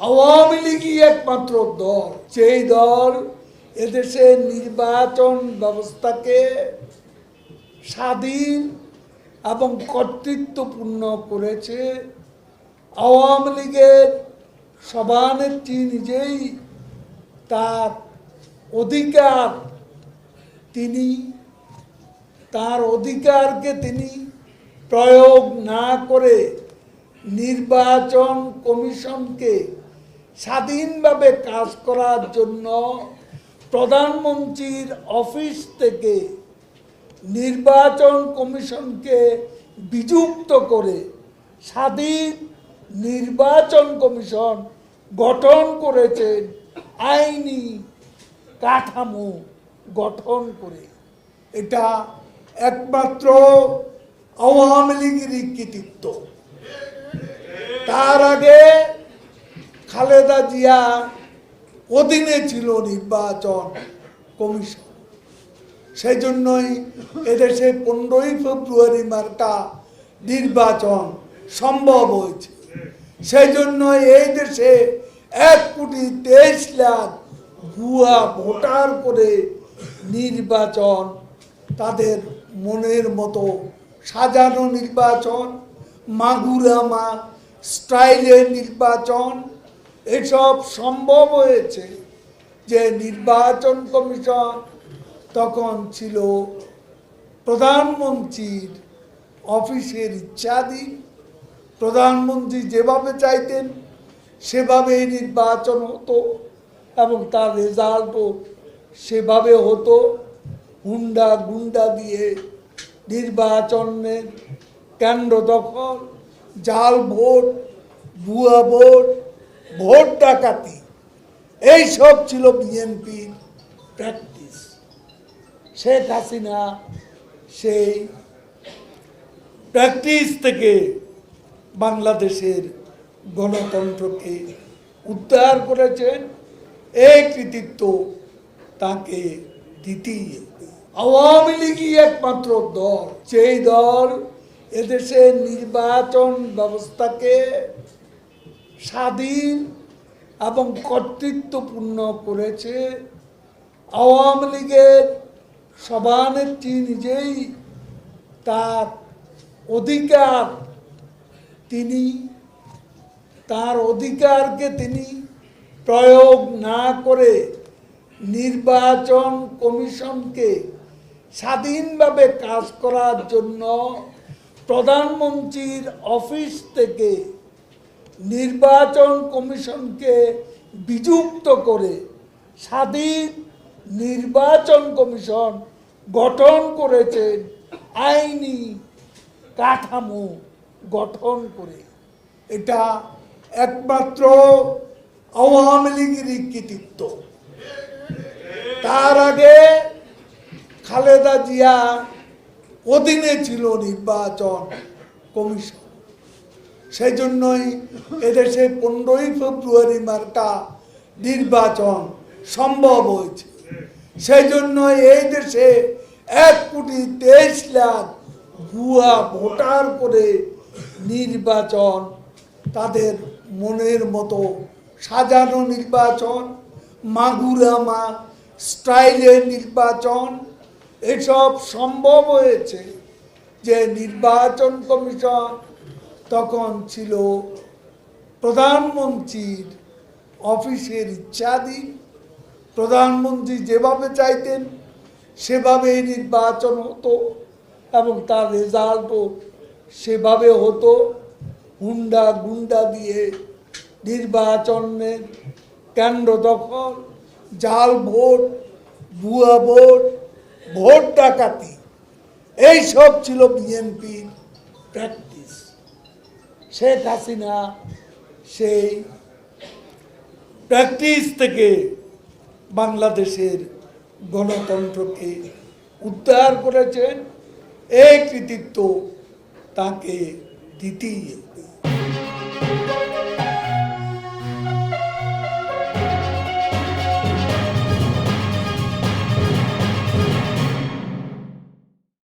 আওয়ামী লীগই একমাত্র দল। সেই দল এদেশের নির্বাচন ব্যবস্থাকে স্বাধীন এবং কর্তৃত্বপূর্ণ করেছে। আওয়ামী লীগের সভানেত্রী নিজেই তার অধিকার তিনি, তার অধিকারকে তিনি প্রয়োগ না করে নির্বাচন কমিশনকে স্বাধীনভাবে কাজ করার জন্য প্রধানমন্ত্রীর অফিস থেকে নির্বাচন কমিশনকে বিযুক্ত করে স্বাধীন নির্বাচন কমিশন গঠন করেছেন আইনি কাঠামো গঠন করে। এটা একমাত্র আওয়ামী লীগেরই কৃতিত্ব। তার আগে খালেদা জিয়া অধীনে ছিল নির্বাচন কমিশন। সেই জন্যই এদেশে পনেরোই ফেব্রুয়ারি মার্কা নির্বাচন সম্ভব হয়েছে। সেই জন্য এই দেশে এক কোটি তেইশ লাখ ভুয়া ভোটার করে নির্বাচন তাদের মনের মতো সাজানো নির্বাচন, মাগুরামা স্টাইলের নির্বাচন এসব সম্ভব হয়েছে যে নির্বাচন কমিশন তখন ছিল প্রধানমন্ত্রীর অফিসের ইচ্ছাধীন। প্রধানমন্ত্রী যেভাবে চাইতেন, সেভাবেই নির্বাচন হতো এবং তার রেজাল্টও সেভাবে হতো। হুন্ডা গুন্ডা দিয়ে নির্বাচনের কেন্দ্র দখল, জাল ভোট, ভুয়া ভোট ভোট ডাকাতি এই সব ছিল বিএনপির প্র্যাকটিস শেখ হাসিনা সেই প্র্যাকটিস থেকে বাংলাদেশের গণতন্ত্রকে উদ্ধার করেছেন এই কৃতিত্ব তাকে দিতেই আওয়ামী লীগই একমাত্র দল। সেই দল এদেশের নির্বাচন ব্যবস্থাকে স্বাধীন এবং কর্তৃত্বপূর্ণ করেছে আওয়ামী লীগের সভানেত্রী নিজেই তার অধিকার তিনি, তার অধিকারকে তিনি প্রয়োগ না করে নির্বাচন কমিশনকে স্বাধীনভাবে কাজ করার জন্য প্রধানমন্ত্রীর অফিস থেকে নির্বাচন কমিশনকে বিযুক্ত করে স্বাধীন নির্বাচন কমিশন গঠন করেছেন আইনি কাঠামো গঠন করে। এটা একমাত্র আওয়ামী লীগেরই কৃতিত্ব। তার আগে খালেদা জিয়া অধীনে ছিল নির্বাচন কমিশন। সেই জন্যই এদেশে পনেরোই ফেব্রুয়ারি মার্কা নির্বাচন সম্ভব হয়েছে। সেই জন্য এই দেশে এক কোটি তেইশ লাখ ভুয়া ভোটার করে নির্বাচন তাদের মনের মতো সাজানো নির্বাচন, মাগুরামা স্টাইলের নির্বাচন, এসব সম্ভব হয়েছে যে নির্বাচন কমিশন তখন ছিল প্রধানমন্ত্রীর অফিসের ইচ্ছাধীন প্রধানমন্ত্রী যেভাবে চাইতেন সেভাবেই নির্বাচন হতো এবং তার রেজাল্টও সেভাবে হতো। হুন্ডা গুন্ডা দিয়ে নির্বাচনের কেন্দ্র দখল, জাল ভোট, ভুয়া ভোট ভোট ডাকাতি, এইসব ছিল বিএনপির প্র্যাকটিস শেখ হাসিনা সেই প্র্যাকটিস থেকে বাংলাদেশের গণতন্ত্রকে উদ্ধার করেছেন এই কৃতিত্ব তাকে দিতেই হবে।